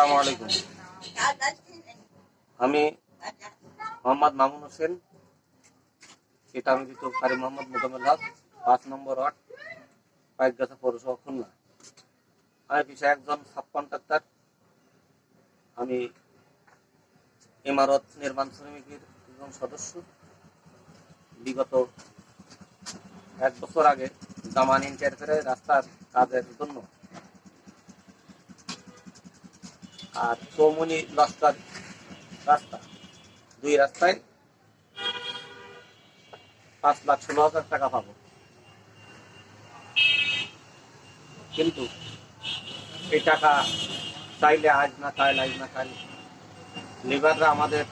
আসসালামু আলাইকুম। আমি মোহাম্মদ মামুন হোসেন। এটা আমি দিত কারি মোহাম্মদ মোজাম্মেল হক, পাঁচ নম্বর ওয়ার্ড, পাইকগাছা পৌরসভা খুলনা। আমি পেশায় একজন সাব কন্ট্রাক্টর। আমি ইমারত নির্মাণ শ্রমিকের একজন সদস্য। বিগত এক বছর আগে জামান ইন্টারফেয়ারে রাস্তার কাজের জন্য আর চৌমনি লস্কর রাস্তা, দুই রাস্তায় পাঁচ লাখ ষোলো হাজার টাকা পাবো। কিন্তু এই টাকা চাইলে আজ না কাল, আজ না কাল লেবাররা আমাদের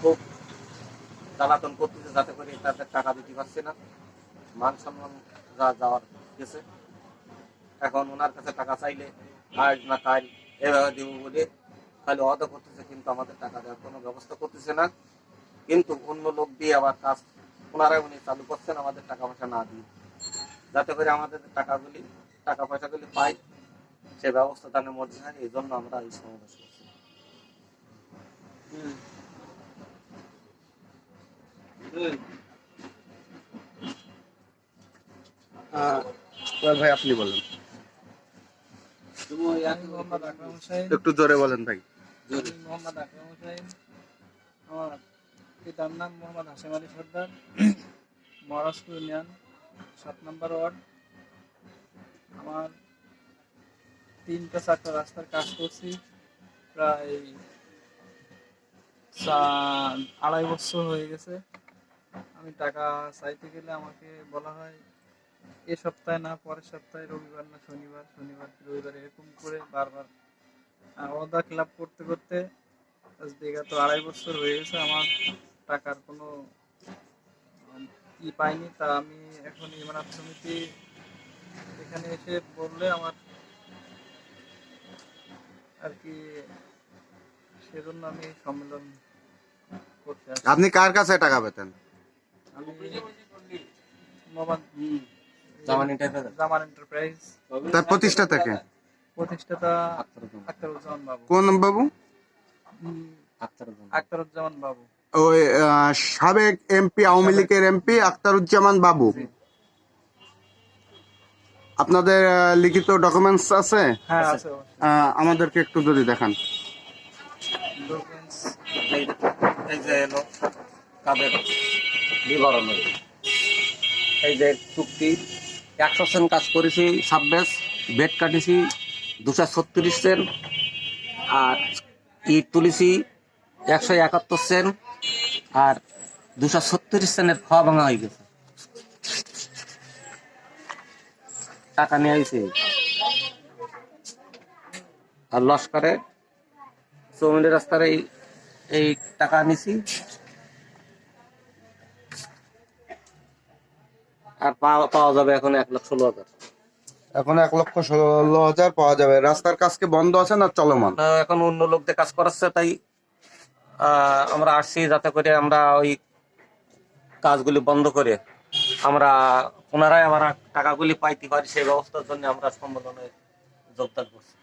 খুব জ্বালাতন করতেছে যাতে করে তাদের টাকা দিতে পারছে না। মান সম্মান যা যাওয়ার গেছে। এখন ওনার কাছে টাকা চাইলে আজ না কাল এভাবে দেবো বলে খালি অদা করতেছে কিন্তু আমাদের টাকা দেওয়ার কোনো ব্যবস্থা করতেছে না। কিন্তু অন্য লোক দিয়ে আবার কাজ ওনারাই উনি চালু করছেন আমাদের টাকা পয়সা না দিয়ে। যাতে করে আমাদের টাকাগুলি টাকা পয়সাগুলি পাই সে ব্যবস্থা দানের মধ্যে হয় এই জন্য আমরা এই সমাবেশ করছি। ভাই আপনি বলেন আমি মোহাম্মদ আকরাম হোসেন একটু জোরে বলেন ভাই। মোহাম্মদ আকরাম হোসেন আমার পিতার নাম মোহাম্মদ হাসেম আলী সর্দার। মহারাষ্ট্র ইউনিয়ন সাত নম্বর ওয়ার্ড। আমার তিনটা চারটা রাস্তার কাজ করছি। প্রায় আড়াই বছর হয়ে গেছে। আমি টাকা চাইতে গেলে আমাকে বলা হয় এ সপ্তাহে না পরের সপ্তাহে রবিবার না শনিবার শনিবার কি রবিবার এরকম করে বারবার। আর অদা ক্লাব করতে করতে আজ বিগত আড়াই বছর হয়ে গেছে আমার টাকার কোনো ই পাইনি। তা আমি এখন ইমানাত সমিতি এখানে এসে বললে আমার আর কি সেজন্য আমি সম্মেলন করতে আপনি কার কাছে টাকা পেতেন? আমি মোহাম্মদ জামান ইন্টারফেয়ার জামান এন্টারপ্রাইজ তার প্রতিষ্ঠা থেকে? প্রতিষ্ঠাতা আখতারুজ্জামান আখতারুজ্জামান বাবু। কোন বাবু? ওই সাবেক এমপি আওয়ামী লীগের এমপি আখতারুজ্জামান বাবু। আপনাদের লিখিত ডকুমেন্টস আছে? হ্যাঁ আমাদেরকে একটু যদি দেখান। বিবরণ। এই যে চুক্তি একশো সেন কাজ করেছি ছাব্বিশ বেড কাটিছি, দুশো ছত্রিশ সেন, আর ইট তুলেছি, একশো একাত্তর সেন, আর দুশো ছত্রিশ সেনের খাওয়া ভাঙা হয়ে গেছে। টাকা নিয়ে আইছে। আর লস্করে চৌমিনের রাস্তার এই এই টাকা নিছি। আর পাওয়া পাওয়া যাবে এখন এক লাখ ষোলো হাজার। এখন এক লক্ষ ষোলো হাজার পাওয়া যাবে। রাস্তার কাজ কি বন্ধ আছে না চলমান? এখন অন্য লোকদের কাজ করাচ্ছে তাই আহ, আমরা আসছি যাতে করে আমরা ওই কাজগুলি বন্ধ করে আমরা পুনরায় আমরা টাকাগুলি পাইতে পারি সেই ব্যবস্থার জন্য আমরা সম্মেলনে যোগদান করছি।